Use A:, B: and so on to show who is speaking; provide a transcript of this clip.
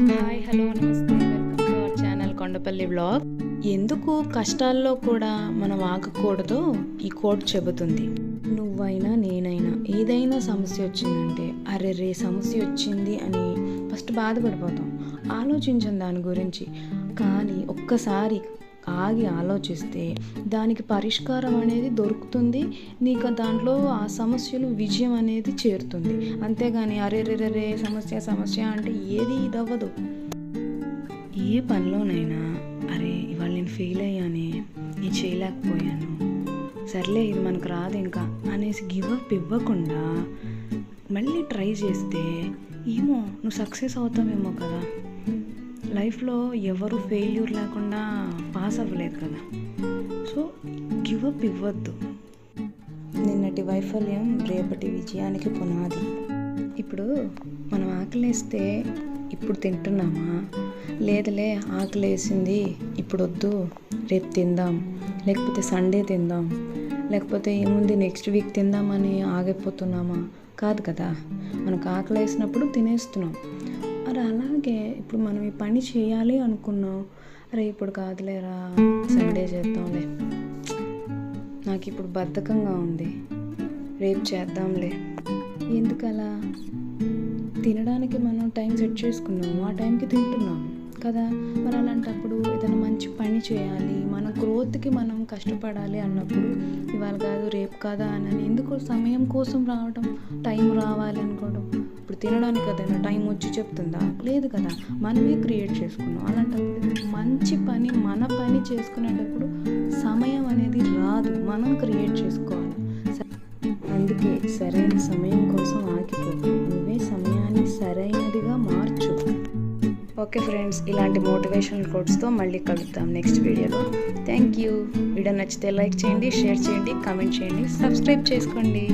A: Hi hello namaste. Welcome to our channel Kondapalli blog. ఎందుకు కష్టాల్లో కూడా మనం ఆగకూడదో ఈ కోట్ చెబుతుంది. నువ్వైనా నేనైనా ఏదైనా సమస్య వచ్చిందంటే అరే రే సమస్య వచ్చింది అని ఫస్ట్ బాధపడిపోతాం. ఆలోచించం దాని గురించి. కానీ ఒక్కసారి ఆగి ఆలోచిస్తే దానికి పరిష్కారం అనేది దొరుకుతుంది. నీకు దాంట్లో ఆ సమస్యలు విజయం అనేది చేరుతుంది. అంతేగాని అరే రే రే సమస్య సమస్య అంటే ఏది ఇదవ్వదు. ఏ పనిలోనైనా అరే ఇవాళ నేను ఫెయిల్ అయ్యానే నేను చేయలేకపోయాను సర్లే ఇది మనకు రాదు ఇంకా అనేసి గివ్ అప్ ఇవ్వకుండా మళ్ళీ ట్రై చేస్తే ఏమో నువ్వు సక్సెస్ అవుతావేమో కదా. లైఫ్లో ఎవరు ఫెయిల్యూర్ లేకుండా అవ్వలేదు కదా. సో గివ్ అప్ ఇవ్వద్దు. నిన్నటి వైఫల్యం రేపటి విజయానికి పునాది. ఇప్పుడు మనం ఆకలేస్తే ఇప్పుడు తింటున్నామా? లేదులే ఆకలేసింది ఇప్పుడు వద్దు రేపు తిందాం. లేకపోతే సండే తిందాం. లేకపోతే ఏముంది నెక్స్ట్ వీక్ తిందామని ఆగిపోతున్నామా? కాదు కదా. మనకు ఆకలేసినప్పుడు తినేస్తున్నాం. మరి అలాగే ఇప్పుడు మనం ఈ పని చేయాలి అనుకున్నాం. అరే ఇప్పుడు కాదులేరా సండే చేద్దాంలే. నాకు ఇప్పుడు బద్ధకంగా ఉంది. రేపు చేద్దాంలే. ఎందుకలా? తినడానికి మనం టైం సెట్ చేసుకున్నాం. ఆ టైంకి తింటున్నాం కదా. మరి అలాంటప్పుడు ఏదైనా మంచి పని చేయాలి. మన గ్రోత్కి మనం కష్టపడాలి అన్నప్పుడు ఇవాళ కాదు రేపు కాదా అని ఎందుకు సమయం కోసం రావడం టైం రావాలి అనుకోవడం? ఇప్పుడు తినడానికి ఏదైనా టైం వచ్చి చెప్తుందా? లేదు కదా. మనమే క్రియేట్ చేసుకున్నాం. అలాంటప్పుడు మంచి పని మన పని చేసుకునేటప్పుడు సమయం అనేది రాదు. మనం క్రియేట్ చేసుకోవాలి. అందుకే సరైన సమయం కోసం ఆగిపో నువ్వే సమయాన్ని సరైనదిగా మార్చు. ఓకే ఫ్రెండ్స్ ఇలాంటి మోటివేషనల్ కోట్స్తో మళ్ళీ కలుద్దాం నెక్స్ట్ వీడియోలో. Thank you. వీడియో నచ్చితే లైక్ చేయండి షేర్ చేయండి కామెంట్ చేయండి సబ్స్క్రైబ్ చేసుకోండి.